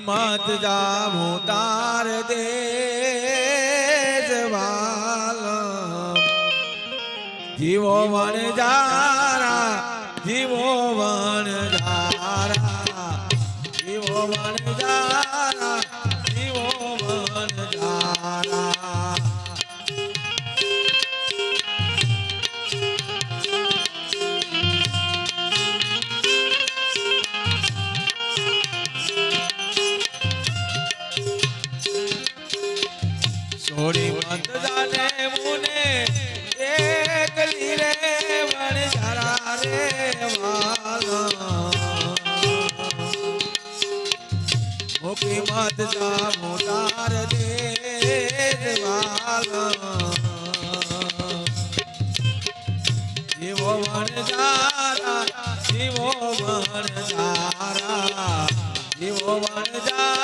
કિંમત જામો તાર દે જીવો વણ જારા છોડી મત જાને મુને એકલી રે વણ જારા રે મુકી મત જા મોટાર દે વાલા. જીવો વણ જારા જીવો વણ જારા જીવો વણ જારા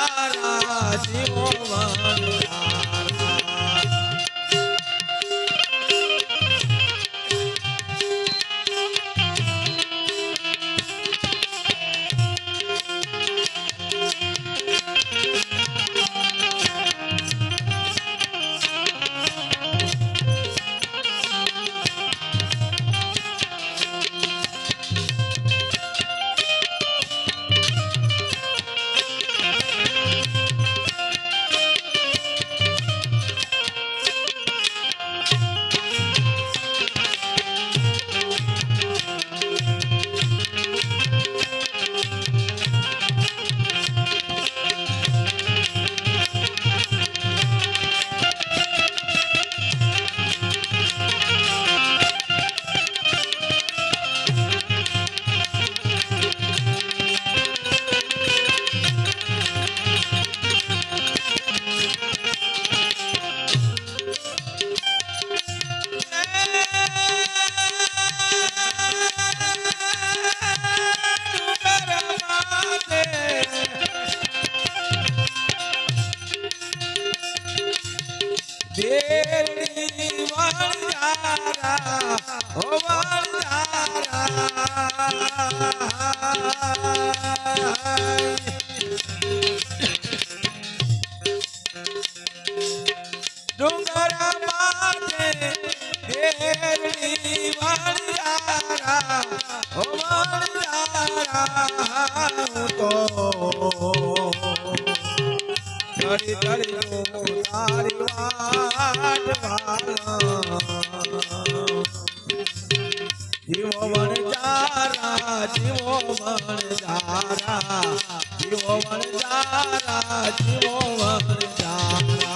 વણજારા ઓ ડુંગરા માથે દેવની વણજારા ઓ વણજારા હું તો ધડી નો તારી વાટ વાળા. જીવો વણજારા જીવો વણજારા જીવો વણ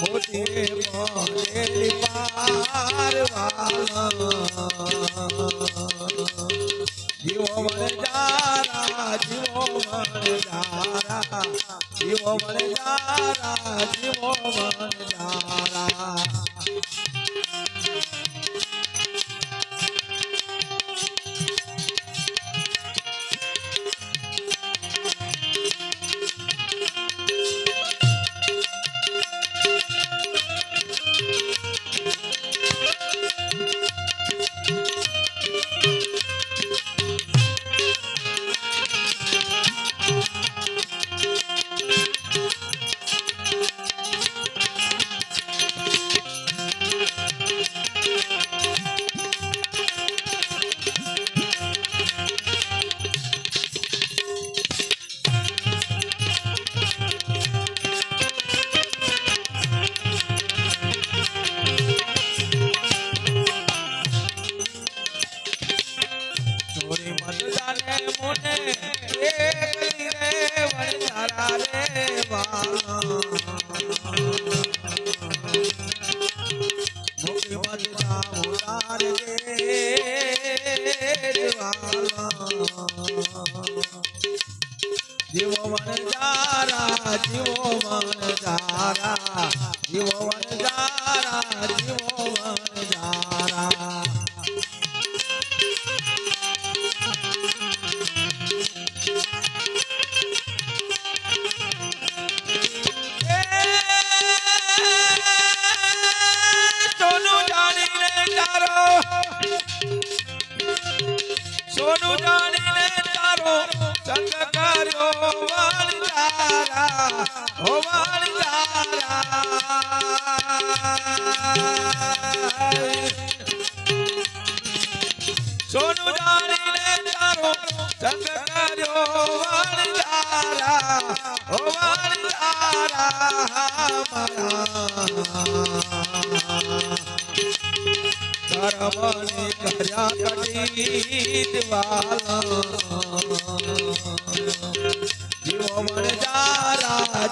મોતી મોરેલી પારવાલા જીવો વણ જારા જીવો વણ જારા જીવો વણ જારા જીવો વણ જારા જીવો મન જારા જીવો મન જીવો સોનું જાણીને તારો સંગ કર્યો વાણિયારા કર્યા કટી દિવાલા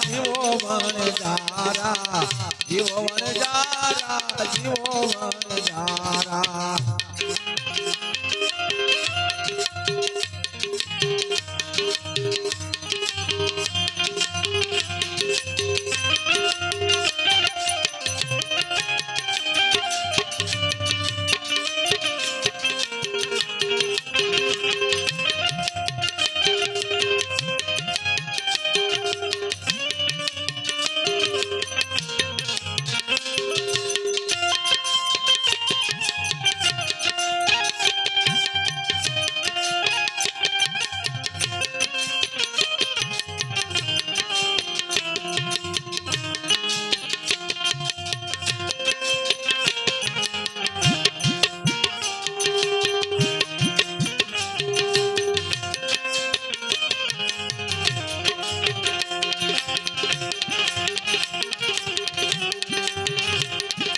જીવો મન જારા જીવો મન જારા જીવો મન જારા